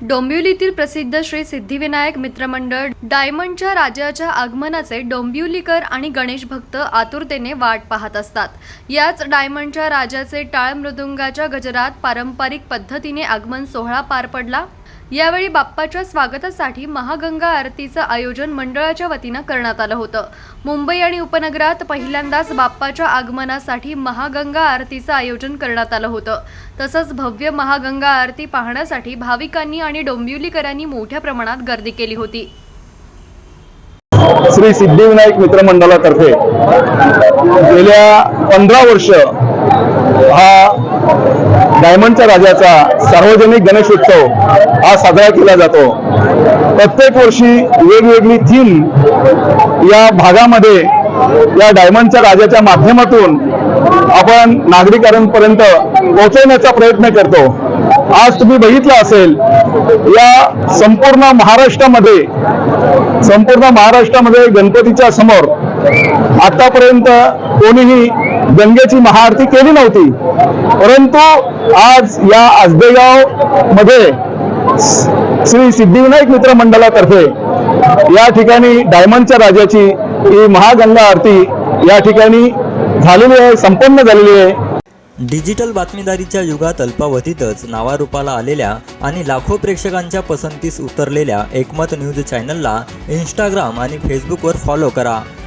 डोंबिवलीतील प्रसिद्ध श्री सिद्धिविनायक मित्रमंडळ डायमंडच्या राजाच्या आगमनाचे डोंबिवलीकर आणि गणेश भक्त आतुरतेने वाट पाहत असतात. याच डायमंडच्या राजाचे टाळ मृदुंगाच्या गजरात पारंपरिक पद्धतीने आगमन सोहळा पार पडला. यावेळी बाप्पाच्या स्वागतासाठी महागंगा आरतीचं आयोजन मंडळाच्या वतीनं करण्यात आलं होतं. मुंबई आणि उपनगरात पहिल्यांदाच बाप्पाच्या आगमनासाठी महागंगा आरतीचं आयोजन करण्यात आलं होतं. तसंच भव्य महागंगा आरती पाहण्यासाठी भाविकांनी आणि डोंबिवलीकरांनी मोठ्या प्रमाणात गर्दी केली होती. श्री सिद्धिविनायक मित्रमंडळातर्फे गेल्या पंधरा वर्ष हा डायमंडच्या राजाचा सार्वजनिक गणेशोत्सव हा साजरा केला जातो. प्रत्येक वर्षी वेगवेगळी थीम या भागामध्ये या डायमंडच्या राजाच्या माध्यमातून आपण नागरिकांपर्यंत पोहोचवण्याचा प्रयत्न करतो. आज तुम्ही बघितलं असेल या संपूर्ण महाराष्ट्रामध्ये संपूर्ण महाराष्ट्रामध्ये गणपतीच्या समोर आतापर्यंत कोणीही गंगेची महाआरती केली नव्हती. परंतु आज या आजबेगावमध्ये श्री सिद्धिविनायक मित्र मंडळातर्फे या ठिकाणी डायमंडच्या राजाची ही महागंगा आरती या ठिकाणी झालेली आहे संपन्न झालेली आहे. डिजिटल बातमीदारीच्या युगात अल्पावधीतच नावारूपाला आलेल्या आणि लाखो प्रेक्षकांच्या पसंतीस उतरलेल्या एकमत न्यूज चॅनलला इंस्टाग्राम आणि फेसबुकवर फॉलो करा.